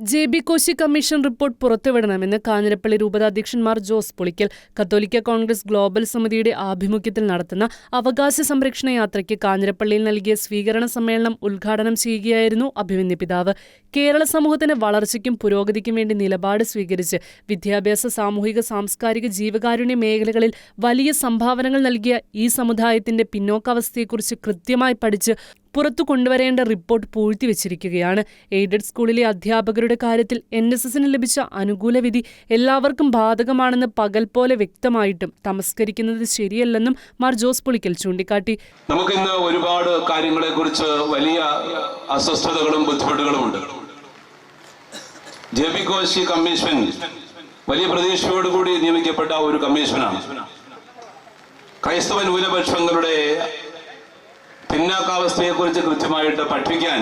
J B Koshy commission report പുറത്തുവിടണമെന്ന് Kanjirappally രൂപതാധ്യക്ഷന്മാർ ജോസ് പൊളിക്കൽ കത്തോലിക്ക Congress global സമിതിയുടെ ആഭിമുഖ്യത്തിൽ നടത്തുന്ന അവകാശ സംരക്ഷണ യാത്രയ്ക്ക് കാഞ്ഞിരപ്പള്ളിയിൽ നൽകിയ സ്വീകരണ സമ്മേളനം ഉദ്ഘാടനം ചെയ്യുകയായിരുന്നു അഭിമന്യ പിതാവ്. കേരള സമൂഹത്തിന് വളർച്ചയ്ക്കും പുരോഗതിക്കും വേണ്ടി നിലപാട് സ്വീകരിച്ച് വിദ്യാഭ്യാസ സാമൂഹിക സാംസ്കാരിക ജീവകാരുണ്യ മേഖലകളിൽ വലിയ സംഭാവനകൾ നൽകിയ ഈ സമുദായത്തിന്റെ പിന്നോക്കാവസ്ഥയെക്കുറിച്ച് കൃത്യമായി പഠിച്ച് പുറത്തു കൊണ്ടുവരേണ്ട റിപ്പോർട്ട് പൂഴ്ത്തിവെച്ചിരിക്കുകയാണ് എയ്ഡഡ് സ്കൂളിലെ അധ്യാപകരുടെ കാര്യത്തിൽ എൻ എസ് എസിന് ലഭിച്ച അനുകൂല വിധി എല്ലാവർക്കും ബാധകമാണെന്ന് പകൽ പോലെ വ്യക്തമായിട്ടും തമസ്കരിക്കുന്നത് ശരിയല്ലെന്നും മാർ ജോസ് പുളിക്കൽ ചൂണ്ടിക്കാട്ടി. നമുക്കിന്ന് ഒരുപാട് കാര്യങ്ങളെ കുറിച്ച് വലിയ അസ്വസ്ഥതകളും ബുദ്ധിമുട്ടുകളും ഉണ്ട്. ജെ കോശി കമ്മീഷൻ വലിയ പ്രതീക്ഷയോടുകൂടി നിയമിക്കപ്പെട്ട ഒരു കമ്മീഷനാണ്. ക്രൈസ്തവ ന്യൂനപക്ഷങ്ങളുടെ പിന്നാക്കാവസ്ഥയെക്കുറിച്ച് കൃത്യമായിട്ട് പഠിക്കാൻ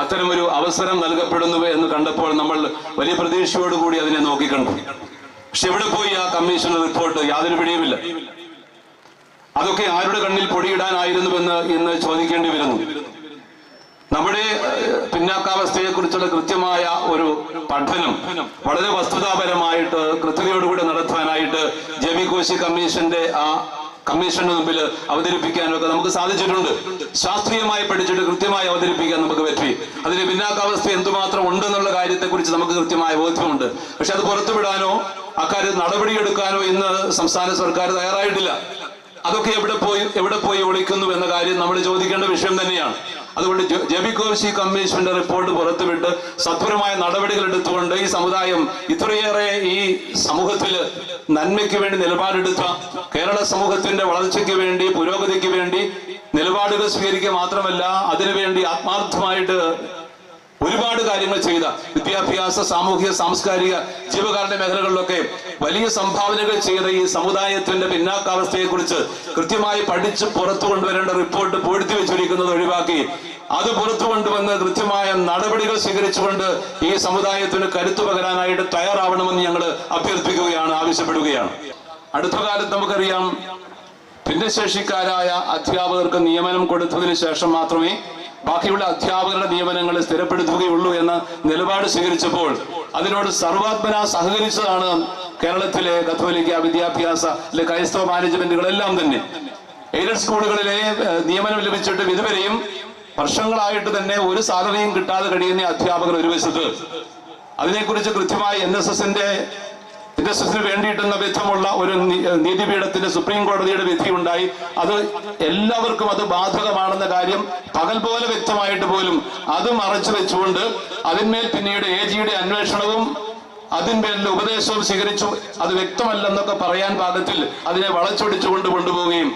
അത്തരമൊരു അവസരം നൽകപ്പെടുന്നു എന്ന് കണ്ടപ്പോൾ നമ്മൾ വലിയ പ്രതീക്ഷയോടുകൂടി അതിനെ നോക്കിക്കണ്ടു. പക്ഷെ എവിടെ പോയി ആ കമ്മീഷൻ റിപ്പോർട്ട്? യാതൊരു പിടിയുമില്ല. അതൊക്കെ ആരുടെ കണ്ണിൽ പൊടിയിടാനായിരുന്നുവെന്ന് ഇന്ന് ചോദിക്കേണ്ടി വരുന്നു. നമ്മുടെ പിന്നാക്കാവസ്ഥയെ പിന്നാക്കാവസ്ഥയെക്കുറിച്ചുള്ള കൃത്യമായ ഒരു പഠനം വളരെ വസ്തുതാപരമായിട്ട് കൃത്യതയോടുകൂടി നടത്താനായിട്ട് ജെ വി കോശി കമ്മീഷന്റെ ആ കമ്മീഷന് മുമ്പിൽ അവതരിപ്പിക്കാനൊക്കെ നമുക്ക് സാധിച്ചിട്ടുണ്ട്. ശാസ്ത്രീയമായി പഠിച്ചിട്ട് കൃത്യമായി അവതരിപ്പിക്കാൻ നമുക്ക് പറ്റി. അതിന് പിന്നാക്കാവസ്ഥ എന്തുമാത്രം ഉണ്ട് ഉണ്ടെന്നുള്ള കാര്യത്തെക്കുറിച്ച് നമുക്ക് കൃത്യമായ ബോധ്യമുണ്ട്. പക്ഷെ അത് പുറത്തുവിടാനോ അക്കാര്യത്തിൽ നടപടിയെടുക്കാനോ ഇന്ന് സംസ്ഥാന സർക്കാർ തയ്യാറായിട്ടില്ല. അതൊക്കെ എവിടെ പോയി എവിടെ പോയി ഒളിക്കുന്നു എന്ന കാര്യം നമ്മൾ ചോദിക്കേണ്ട വിഷയം തന്നെയാണ്. അതുകൊണ്ട് ജെ- ജെ കോശി കമ്മീഷന്റെ റിപ്പോർട്ട് പുറത്തുവിട്ട് സത്വരമായ നടപടികൾ എടുത്തുകൊണ്ട് ഈ സമുദായം ഇത്രയേറെ ഈ സമൂഹത്തിൽ നന്മയ്ക്ക് വേണ്ടി നിലപാടെടുത്ത കേരള സമൂഹത്തിന്റെ വളർച്ചയ്ക്ക് വേണ്ടി പുരോഗതിക്ക് വേണ്ടി നിലപാടുകൾ സ്വീകരിക്കുക മാത്രമല്ല അതിനുവേണ്ടി ആത്മാർത്ഥമായിട്ട് ഒരുപാട് കാര്യങ്ങൾ ചെയ്ത വിദ്യാഭ്യാസ സാമൂഹിക സാംസ്കാരിക ജീവകാരുണ്യ മേഖലകളിലൊക്കെ വലിയ സംഭാവനകൾ ചെയ്ത ഈ സമുദായത്തിന്റെ പിന്നാക്കാവസ്ഥയെക്കുറിച്ച് കൃത്യമായി പഠിച്ച് പുറത്തു കൊണ്ടുവരേണ്ട റിപ്പോർട്ട് പൂഴ്ത്തി വെച്ചിരിക്കുന്നത് ഒഴിവാക്കി. അത് പുറത്തു കൊണ്ടുവന്ന് കൃത്യമായ നടപടികൾ സ്വീകരിച്ചുകൊണ്ട് ഈ സമുദായത്തിന് കരുത്തു പകരാനായിട്ട് തയ്യാറാവണമെന്ന് ഞങ്ങൾ അഭ്യർത്ഥിക്കുകയാണ് ആവശ്യപ്പെടുകയാണ്. അടുത്ത കാലത്ത് നമുക്കറിയാം ഭിന്നശേഷിക്കാരായ അധ്യാപകർക്ക് നിയമനം കൊടുത്തതിന് ശേഷം മാത്രമേ ബാക്കിയുള്ള അധ്യാപകരുടെ നിയമനങ്ങൾ സ്ഥിരപ്പെടുത്തുകയുള്ളൂ എന്ന നിലപാട് സ്വീകരിച്ചപ്പോൾ അതിനോട് സർവാത്മന സഹകരിച്ചതാണ് കേരളത്തിലെ കത്തോലിക്ക വിദ്യാഭ്യാസ അല്ലെ ക്രൈസ്തവ മാനേജ്മെന്റുകളെല്ലാം തന്നെ. എയ്ഡഡ് സ്കൂളുകളിലെ നിയമനം ലഭിച്ചിട്ട് ഇതുവരെയും വർഷങ്ങളായിട്ട് തന്നെ ഒരു സാലറിയും കിട്ടാതെ കഴിയുന്ന അധ്യാപകർ ഒരു വശത്ത്. അതിനെക്കുറിച്ച് കൃത്യമായി എൻ എസ് എസിന്റെ എൻ വേണ്ടിയിട്ടുള്ള വിധമുള്ള ഒരു നീതിപീഠത്തിന്റെ സുപ്രീം കോടതിയുടെ വിധി ഉണ്ടായി അത് എല്ലാവർക്കും അത് ബാധകമാണെന്ന കാര്യം പകൽ പോലെ വ്യക്തമായിട്ട് പോലും അത് മറച്ചു വെച്ചുകൊണ്ട് അതിന്മേൽ പിന്നീട് എ ജിയുടെ അന്വേഷണവും അതിന്മേലുള്ള ഉപദേശവും സ്വീകരിച്ചു. അത് വ്യക്തമല്ലെന്നൊക്കെ പറയാൻ പാകത്തിൽ അതിനെ വളച്ചൊടിച്ചുകൊണ്ട് കൊണ്ടുപോവുകയും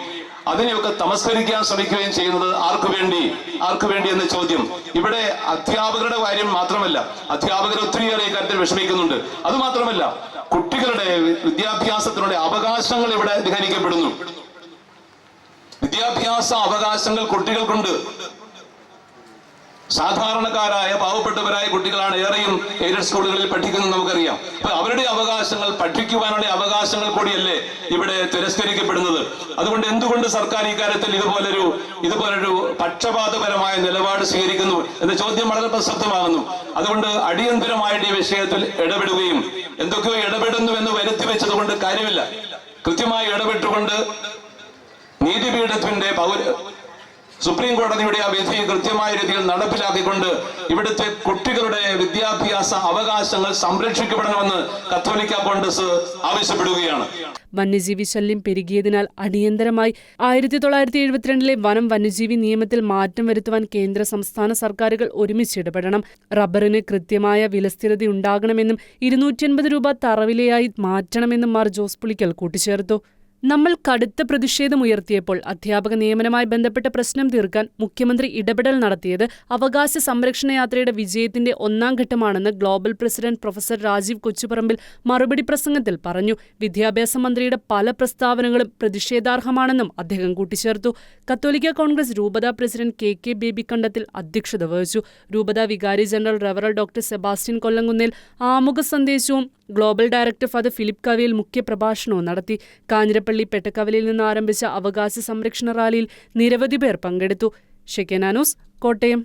അതിനെയൊക്കെ തമസ്കരിക്കാൻ ശ്രമിക്കുകയും ചെയ്യുന്നത് ആർക്കു വേണ്ടി? ആർക്കു വേണ്ടി എന്ന ചോദ്യം. ഇവിടെ അധ്യാപകരുടെ കാര്യം മാത്രമല്ല അധ്യാപകർ ഒത്തിരിയേറെ ഇക്കാര്യത്തിൽ വിഷമിക്കുന്നുണ്ട്. അത് മാത്രമല്ല കുട്ടികളുടെ വിദ്യാഭ്യാസത്തിനുള്ള അവകാശങ്ങൾ ഇവിടെ ധിഖരിക്കപ്പെടുന്നു വിദ്യാഭ്യാസ അവകാശങ്ങൾ കുട്ടികൾക്കുണ്ട്. സാധാരണക്കാരായ പാവപ്പെട്ടവരായ കുട്ടികളാണ് ഏറെയും എയ്ഡഡ് സ്കൂളുകളിൽ പഠിക്കുന്നത് നമുക്കറിയാം. അപ്പൊ അവരുടെ അവകാശങ്ങൾ പഠിക്കുവാനുള്ള അവകാശങ്ങൾ കൂടിയല്ലേ ഇവിടെ തിരസ്കരിക്കപ്പെടുന്നത്. അതുകൊണ്ട് എന്തുകൊണ്ട് സർക്കാർ ഇക്കാര്യത്തിൽ ഇതുപോലൊരു ഇതുപോലൊരു പക്ഷപാതപരമായ നിലപാട് സ്വീകരിക്കുന്നു എന്ന ചോദ്യം വളരെ പ്രസക്തമാകുന്നു. അതുകൊണ്ട് അടിയന്തരമായിട്ട് ഈ വിഷയത്തിൽ ഇടപെടുകയും എന്തൊക്കെയോ ഇടപെടുന്നു എന്ന് വരുത്തി വെച്ചത് കൊണ്ട് കാര്യമില്ല. കൃത്യമായി ഇടപെട്ടുകൊണ്ട് നീതിപീഠത്തിന്റെ പൗര സുപ്രീം കോടതിയുടെ ആ വിധി കൃത്യമായ രീതിയിൽ നടപ്പിലാക്കിക്കൊണ്ട് ഇവിടുത്തെ കുട്ടികളുടെ വിദ്യാഭ്യാസ അവകാശങ്ങൾ സംരക്ഷിക്കപ്പെടണമെന്ന് കത്തോലിക്ക കോൺഗ്രസ് ആവശ്യപ്പെടുകയാണ്. വന്യജീവി ശല്യം പെരുകിയതിനാൽ അടിയന്തരമായി ആയിരത്തി തൊള്ളായിരത്തി എഴുപത്തിരണ്ടിലെ വനം വന്യജീവി നിയമത്തിൽ മാറ്റം വരുത്തുവാൻ കേന്ദ്ര സംസ്ഥാന സർക്കാരുകൾ ഒരുമിച്ച് ഇടപെടണം. റബ്ബറിന് കൃത്യമായ വിലസ്ഥിരത ഉണ്ടാകണമെന്നും ഇരുന്നൂറ്റി രൂപ തറവിലയായി മാറ്റണമെന്നും മാർ ജോസ് പുളിക്കൽ കൂട്ടിച്ചേർത്തു. നമ്മൾ കടുത്ത പ്രതിഷേധമുയർത്തിയപ്പോൾ അധ്യാപക നിയമനമായി ബന്ധപ്പെട്ട പ്രശ്നം തീർക്കാൻ മുഖ്യമന്ത്രി ഇടപെടൽ നടത്തിയത് അവകാശ സംരക്ഷണ യാത്രയുടെ വിജയത്തിന്റെ ഒന്നാം ഘട്ടമാണെന്ന് global president professor Rajeev Kochuparambil മറുപടി പ്രസംഗത്തിൽ പറഞ്ഞു. വിദ്യാഭ്യാസ മന്ത്രിയുടെ പല പ്രസ്താവനകളും പ്രതിഷേധാർഹമാണെന്നും അദ്ദേഹം കൂട്ടിച്ചേർത്തു. കത്തോലിക്ക കോൺഗ്രസ് രൂപതാ president K K Baby Kandathil അധ്യക്ഷത വഹിച്ചു. രൂപതാ വികാരി ജനറൽ റവറൽ ഡോക്ടർ സെബാസ്റ്റ്യൻ കൊല്ലങ്കുന്നേൽ ആമുഖ സന്ദേശവും global director father Philip Kaviyil മുഖ്യപ്രഭാഷണവും നടത്തി. കാഞ്ഞിരപ്പള്ളി പെട്ടക്കവലയിൽ നിന്ന് ആരംഭിച്ച അവകാശ സംരക്ഷണ റാലിയിൽ നിരവധി പേർ പങ്കെടുത്തു. ഷെക്കനാനൂസ് കോട്ടയം.